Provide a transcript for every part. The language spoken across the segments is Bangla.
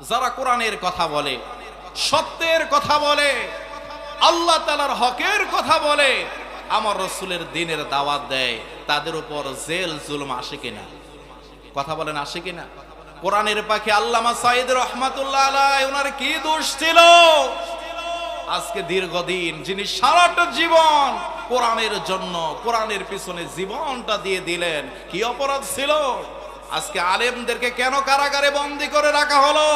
যারা কোরআনের কথা বলে, সত্যের কথা বলে, আল্লাহ তালার হকের কথা বলে, আমার রসুলের দিনের দাওয়াত দেয়, তাদের উপর জেল জুলুম আসে কিনা? কথা বলেন, আসে কিনা? কোরআনের পাখি আল্লামা সাইদ রহমাতুল্লাহ ওনার কি দোষ ছিল? আজকে দীর্ঘদিন যিনি সারাটা জীবন কোরআনের জন্য, কোরআনের পিছনে জীবনটা দিয়ে দিলেন, কি অপরাধ ছিল? আজকে আলেমদেরকে কেন কারাগারে বন্দি করে রাখা হলো?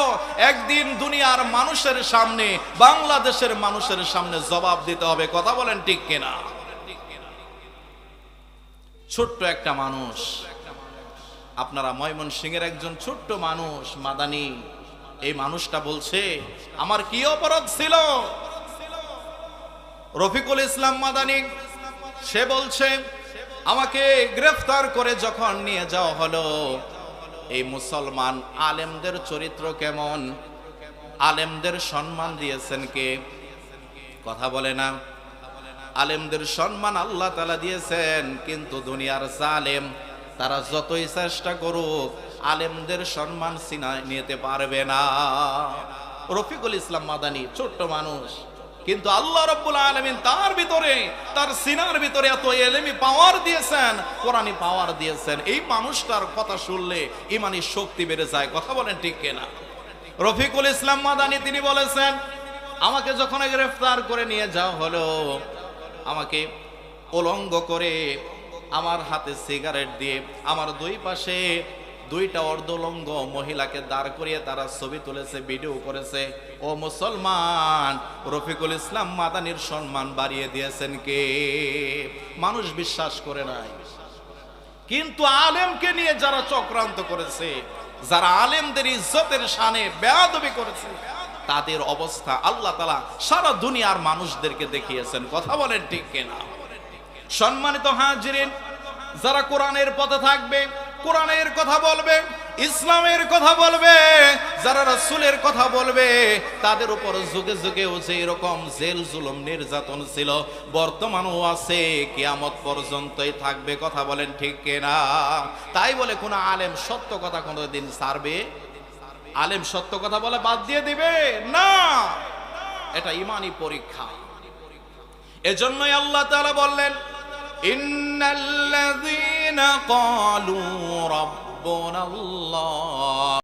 একদিন দুনিয়ার মানুষের সামনে, বাংলাদেশের মানুষের সামনে জবাব দিতে হবে, কথা বলেন ঠিক কিনা? ছোট্ট একটা মানুষ, আপনারা ময়মন সিংয়ের একজন ছোট্ট মানুষ, মাদানি। এই মানুষটা বলছে, আমার কি অপরাধ ছিল? রফিকুল ইসলাম মাদানি, সে বলছে আমাকে গ্রেফতার করে যখন নিয়ে যাওয়া হলো, এই মুসলমান আলেমদের চরিত্র কেমন? আলেমদের সম্মান দিয়েছেন কে? কথা বলে না। আলেমদের সম্মান আল্লাহ তালা দিয়েছেন, কিন্তু দুনিয়ার জালেম, তারা যতই চেষ্টা করুক, আলেমদের সম্মান সিনা নিতে পারবে না। রফিকুল ইসলাম মাদানি, ছোট্ট মানুষ। কিন্তু আল্লাহ রব্বুল আলমিন তার ভিতরে, তার সিনার ভিতরে এত এলেমি পাওয়ার দিয়েছেন কোরআনি পাওয়ার দিয়েছেন। এই মানুষটার কথা শুনলে ইমানি শক্তি বেড়ে যায়, কথা বলেন ঠিক কেনা? রফিকুল ইসলাম মাদানি তিনি বলেছেন, আমাকে যখন গ্রেফতার করে নিয়ে যাওয়া হলো, আমাকে উলঙ্গ করে আমার হাতে সিগারেট দিয়ে আমার দুই পাশে দুইটা অর্ধলঙ্গ মহিলাকে দাঁড় করিয়ে তারা ছবি তুলেছে, ভিডিও করেছে। ও মুসলমান, রফিকুল ইসলাম মাদানির সম্মান বাড়িয়ে দিয়েছেন কে? মানুষ বিশ্বাস করে নাই। কিন্তু আলেমকে নিয়ে যারা চক্রান্ত করেছে, যারা আলেমদের ইজ্জতের শানে বেয়াদবি করেছে, তাদের অবস্থা আল্লাহ তালা সারা দুনিয়ার মানুষদেরকে দেখিয়েছেন। কথা বলেন ঠিক কিনা? সম্মানিত হাজিরিন, যারা কোরআনের পথে থাকবে কোরআনের কথা বলবে, ইসলামের কথা বলবে, যারা রাসূলের কথা বলবে, তাদের উপর যুগে যুগেও যে এরকম জেল, জুলুম, নির্যাতন ছিল, বর্তমানও আছে, কিয়ামত পর্যন্তই থাকবে, কথা বলেন ঠিক কিনা? তাই বলে কোন আলেম সত্য কথা কোনোদিন ছাড়বে আলেম সত্য কথা বলে বাদ দিয়ে দিবে? না! এটা ইমানি পরীক্ষা। এজন্যই আল্লাহ তাআলা বললেন الذين قالوا ربنا الله.